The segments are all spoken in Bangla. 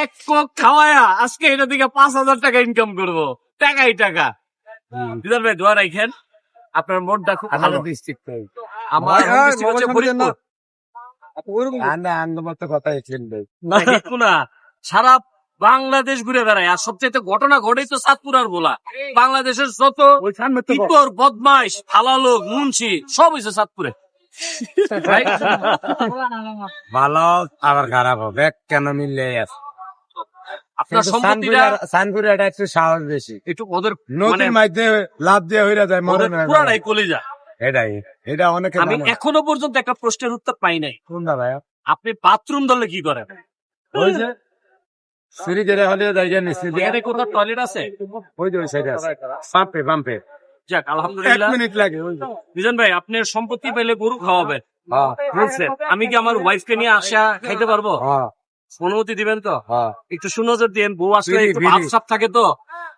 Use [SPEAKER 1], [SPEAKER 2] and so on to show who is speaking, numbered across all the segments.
[SPEAKER 1] এক কোক খাওয়ায়া আজকে এটা থেকে পাঁচ হাজার টাকা ইনকাম করব। টাকাই টাকা। দিদার ভাই দোয়া রাখেন। আপনার মনটা খুব ভালো। আমার হচ্ছে ফরিদপুর। একটু না সারা বাংলাদেশ ঘুরে বেড়ায়। আর সবচেয়ে ঘটনা ঘটেই তো সাতপুর আর বলা বাংলাদেশের যত ইতর বদমাইশ ফালালো মুন্সি সব হয়েছে সাতপুরে।
[SPEAKER 2] ভালো আবার খারাপ হবে। কেন মিললে আছে?
[SPEAKER 1] আপনার সম্পত্তিটা
[SPEAKER 2] সানপুরে এটা একটু সাহস বেশি।
[SPEAKER 1] একটু ওদের মানে
[SPEAKER 2] নদীর মাঝে লাভ দিয়ে হইরা যায় মরে
[SPEAKER 1] ওদের পুরাটাই কলিজা।
[SPEAKER 2] এটাই এটা অনেকে
[SPEAKER 1] আমি এখনও পর্যন্ত একটা প্রশ্নের উত্তর পাই নাই।
[SPEAKER 2] কোনটা ভাই
[SPEAKER 1] আপনি বাথরুম ধরলে কি করেন?
[SPEAKER 2] ওই যে জায়গা
[SPEAKER 1] কোথাও টয়লেট আছে?
[SPEAKER 2] ওই যে ওই সাইডে আছে। পাম্পে পাম্পে।
[SPEAKER 1] যাক
[SPEAKER 2] এক
[SPEAKER 1] আলহামদুলিল্লাহ
[SPEAKER 2] মিনিট লাগে
[SPEAKER 1] বিজন ভাই আপনার সম্পত্তি পেলে গরু খাওয়াবেন।
[SPEAKER 2] হ্যাঁ।
[SPEAKER 1] আমি কি আমার ওয়াইফকে নিয়ে আসা খাইতে পারব?
[SPEAKER 2] হ্যাঁ।
[SPEAKER 1] অনুমতি দিবেন তো?
[SPEAKER 2] হ্যাঁ।
[SPEAKER 1] একটু সুনজর দিন বউ আসলে একটু। থাকে তো?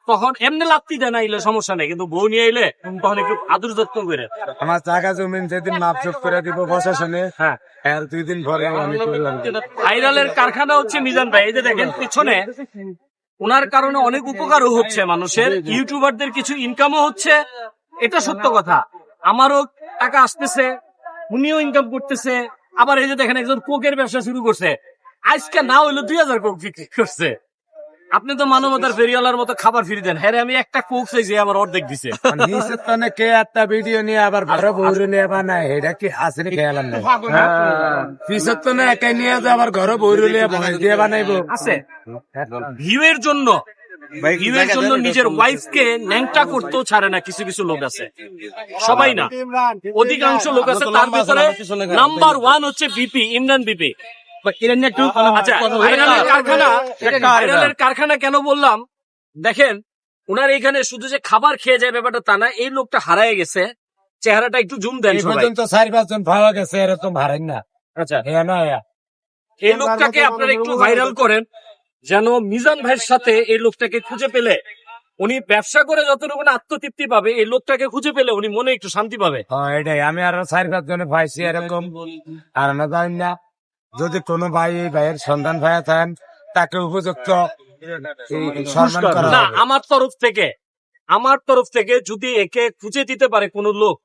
[SPEAKER 1] তখন এমনি লাত্তি দেয় না এলে সমস্যা নেই কিন্তু বউ নিয়ে এলে তখন একটু আদর যত্ন করে
[SPEAKER 2] আমার জায়গা জমিন যেদিন মাপচুপ করে দিব প্রশাসনে
[SPEAKER 1] হ্যাঁ।
[SPEAKER 2] আর দুই দিন পরে আমি
[SPEAKER 1] ভাইরালের কারখানা হচ্ছে মিজান ভাই এই যে দেখেন পিছনে ওনার কারণে অনেক উপকারও হচ্ছে মানুষের ইউটিউবারদের কিছু ইনকামও হচ্ছে এটা সত্য কথা। আমারও টাকা আসতেছে উনিও ইনকাম করতেছে আবার এই যে দেখেন একজন কোকের ব্যবসা শুরু করছে। আজকে না হইল দুই হাজার কোক বিক্রি করছে। আপনি তো মানবতার ফেরিওয়ালার মতো খাবার ফিরে দেন। হ্যাঁ আমি একটা কোক চাইছি আমার অর্ধেক দিছে।
[SPEAKER 2] কে একটা ভিডিও নিয়ে আবার বউরে নিয়ে বানায় এটা কি আসেনি খেয়ালাম না পিছের তনে একাই নিয়ে যা আবার ঘরে বউরে নিয়ে দিয়ে বানাইবো।
[SPEAKER 1] আছে। ভিউয়ের জন্য ভিউয়ের জন্য নিজের ওয়াইফকে ন্যাংটা করতেও ছাড়ে না কিছু কিছু লোক আছে। সবাই না। অধিকাংশ লোক আছে তার ভিতরে নাম্বার ওয়ান হচ্ছে বিপি ইমরান বিপি আচ্ছা কারখানা কারখানা কেন বললাম? দেখেন উনার এখানে শুধু যে খাবার খেয়ে যায় ব্যাপারটা তা না এই লোকটা হারায় গেছে। চেহারাটা একটু জুম দেন
[SPEAKER 2] পর্যন্ত চার পাঁচজন পাওয়া গেছে এরকম হারেন না।
[SPEAKER 1] আচ্ছা।
[SPEAKER 2] হ্যাঁ না
[SPEAKER 1] এই লোকটাকে আপনারা একটু ভাইরাল করেন। যেন মিজান ভাইয়ের সাথে এই লোকটাকে খুঁজে পেলে। উনি ব্যবসা করে যতটুকু আত্মতৃপ্তি পাবে এই লোকটাকে খুঁজে পেলে উনি মনে একটু শান্তি পাবে।
[SPEAKER 2] হ্যাঁ এটাই। আমি আরও চার পাঁচ জনে পাইছি এরকম। আর না জানি না যদি কোনো ভাই এই ভাইয়ের সন্ধান ভাইয়া থাকেন তাকে উপযুক্ত
[SPEAKER 1] না আমার তরফ থেকে আমার তরফ থেকে যদি একে খুঁজে দিতে পারে কোন লোক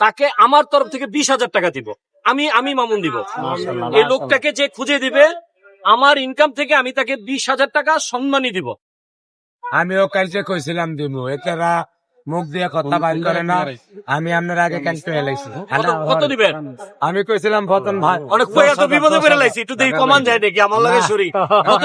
[SPEAKER 1] তাকে আমার তরফ থেকে বিশ হাজার টাকা দিব। আমি আমি মামুন দিব। এই লোকটাকে যে খুঁজে দিবে আমার ইনকাম থেকে আমি তাকে বিশ হাজার টাকা সম্মানই দিব।
[SPEAKER 2] আমিও কালকে কইছিলাম দিমু এটারা মুখ দিয়ে কথা বাইর করে না আমি আপনার আগে কালকে এলাইছি
[SPEAKER 1] কত- দিবেন?
[SPEAKER 2] আমি কইছিলাম ভতন ভাই
[SPEAKER 1] অনেক বিপদে বেড়ে লাইছি একটু দেখি কমান যায় নাকি? আমার লাগে শরীর কত